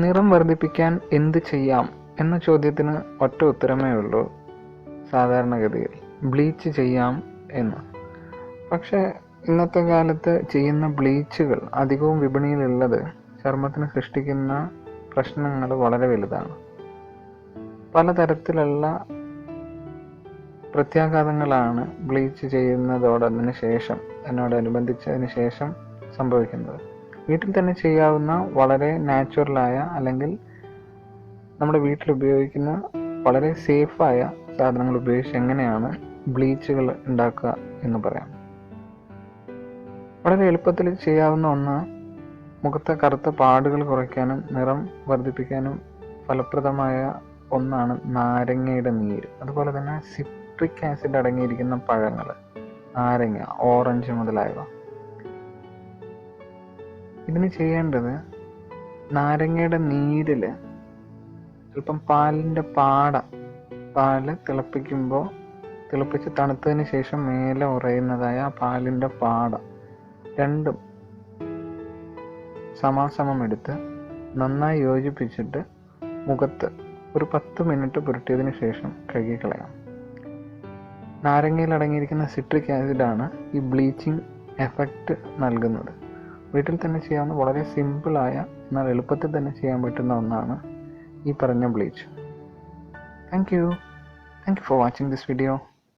നിറം വർദ്ധിപ്പിക്കാൻ എന്ത് ചെയ്യാം എന്ന ചോദ്യത്തിന് ഒറ്റ ഉത്തരമേ ഉള്ളൂ. സാധാരണഗതിയിൽ ബ്ലീച്ച് ചെയ്യാം എന്ന്. പക്ഷേ ഇന്നത്തെ കാലത്ത് ചെയ്യുന്ന ബ്ലീച്ചുകൾ അധികവും വിപണിയിലുള്ളത് ചർമ്മത്തിന് സൃഷ്ടിക്കുന്ന പ്രശ്നങ്ങൾ വളരെ വലുതാണ്. പലതരത്തിലുള്ള പ്രത്യാഘാതങ്ങളാണ് ബ്ലീച്ച് ചെയ്യുന്നതോടതിന് ശേഷം എന്നോടനുബന്ധിച്ചതിന് ശേഷം സംഭവിക്കുന്നത്. വീട്ടിൽ തന്നെ ചെയ്യാവുന്ന വളരെ നാച്ചുറലായ അല്ലെങ്കിൽ നമ്മുടെ വീട്ടിൽ ഉപയോഗിക്കുന്ന വളരെ സേഫായ സാധനങ്ങൾ ഉപയോഗിച്ച് എങ്ങനെയാണ് ബ്ലീച്ചുകൾ ഉണ്ടാക്കുക എന്ന് പറയാം. വളരെ എളുപ്പത്തിൽ ചെയ്യാവുന്ന ഒന്ന് മുഖത്തെ കറുത്ത പാടുകൾ കുറയ്ക്കാനും നിറം വർദ്ധിപ്പിക്കാനും ഫലപ്രദമായ ഒന്നാണ് നാരങ്ങയുടെ നീര്. അതുപോലെ തന്നെ സിട്രിക് ആസിഡ് അടങ്ങിയിരിക്കുന്ന പഴങ്ങൾ നാരങ്ങ ഓറഞ്ച് മുതലായവ. ഇതിന് ചെയ്യേണ്ടത് നാരങ്ങയുടെ നീരിൽ അല്പം പാലിന്റെ പാട പാൽ തിളപ്പിക്കുമ്പോൾ തിളപ്പിച്ച് തണുത്തതിന് ശേഷം മേലെ ഉറയുന്നതായ ആ പാലിന്റെ പാട. രണ്ടും സമാസമം എടുത്ത് നന്നായി യോജിപ്പിച്ചിട്ട് മുഖത്ത് ഒരു പത്ത് മിനിറ്റ് പുരട്ടിയതിന് ശേഷം കഴുകിക്കളയാം നാരങ്ങയിൽ അടങ്ങിയിരിക്കുന്ന സിട്രിക് ആസിഡാണ് ഈ ബ്ലീച്ചിങ് എഫക്റ്റ് നൽകുന്നത്. വീട്ടിൽ തന്നെ ചെയ്യാവുന്ന വളരെ സിമ്പിളായ എന്നാൽ എളുപ്പത്തിൽ തന്നെ ചെയ്യാൻ പറ്റുന്ന ഒന്നാണ് ഈ പറഞ്ഞ bleach. Thank you thank you for watching this video